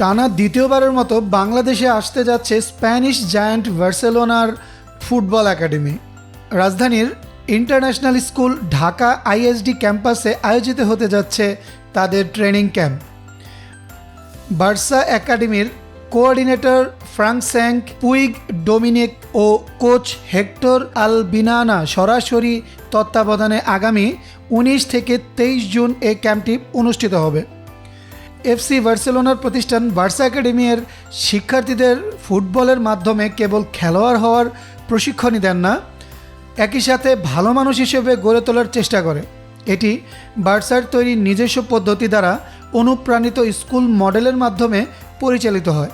টানা দ্বিতীয়বারের মতো বাংলাদেশে আসতে যাচ্ছে স্প্যানিশ জায়ান্ট বার্সেলোনার ফুটবল একাডেমি। রাজধানীর ইন্টারন্যাশনাল স্কুল ঢাকা আইএসডি ক্যাম্পাসে আয়োজিত হতে যাচ্ছে তাদের ট্রেনিং ক্যাম্প। বার্সা একাডেমির coordinator Frank Sanc Puig, Dominic ও কোচ হেক্টর আলবিনানা সরাসরি তত্ত্বাবধানে আগামী উনিশ থেকে তেইশ জুন এই ক্যাম্পটি অনুষ্ঠিত হবে। এফসি বার্সেলোনার প্রতিষ্ঠান বার্সা একাডেমির শিক্ষার্থীদের ফুটবলের মাধ্যমে কেবল খেলোয়াড় হওয়ার প্রশিক্ষণই দেন না, একই সাথে ভালো মানুষ হিসেবে গড়ে তোলার চেষ্টা করে। এটি বার্সার তৈরি নিজস্ব পদ্ধতি দ্বারা অনুপ্রাণিত স্কুল মডেলের মাধ্যমে পরিচালিত হয়।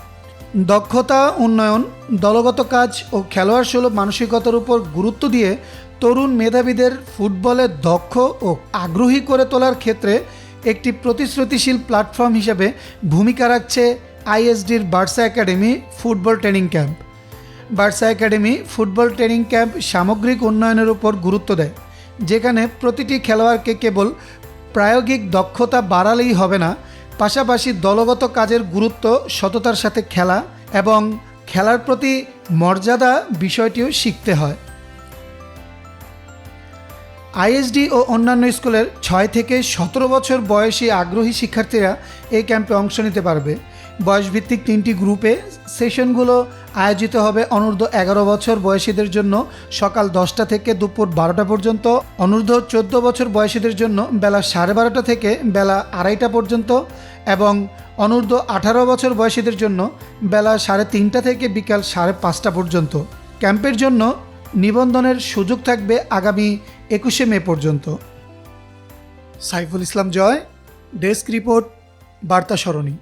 দক্ষতা, উন্নয়ন, দলগত কাজ ও খেলোয়াড় সুলভ মানসিকতার উপর গুরুত্ব দিয়ে তরুণ মেধাবীদের ফুটবলে দক্ষ ও আগ্রহী করে তোলার ক্ষেত্রে একটি প্রতিশ্রুতিশীল প্ল্যাটফর্ম হিসেবে ভূমিকা রাখছে আইএসডির Barca academy football training camp. Barca academy football training camp সামগ্রিক উন্নয়নের উপর গুরুত্ব দেয়, যেখানে প্রতিটি খেলোয়াড়কে কেবল প্রায়োগিক দক্ষতা বাড়ালেই হবে না, পাশাপাশি দলগত কাজের গুরুত্ব, সততার সাথে খেলা এবং খেলার প্রতি মর্যাদা বিষয়টিও শিখতে হয়। আইএসডি ও অন্যান্য স্কুলের ছয় থেকে সতেরো বছর বয়সী আগ্রহী শিক্ষার্থীরা এই ক্যাম্পে অংশ নিতে পারবে। বয়সভিত্তিক তিনটি গ্রুপে সেশনগুলো আয়োজিত হবে অনূর্ধ্ব এগারো বছর বয়সীদের জন্য সকাল দশটা থেকে দুপুর বারোটা পর্যন্ত, অনূর্ধ্ব চোদ্দ বছর বয়সীদের জন্য বেলা সাড়ে বারোটা থেকে বেলা আড়াইটা পর্যন্ত এবং অনূর্ধ্ব আঠারো বছর বয়সীদের জন্য বেলা সাড়ে তিনটা থেকে বিকাল সাড়ে পাঁচটা পর্যন্ত। ক্যাম্পের জন্য নিবন্ধনের সুযোগ থাকবে আগামী একুশে মে পর্যন্ত। Saiful Islam Joy desk report Barta Sharani.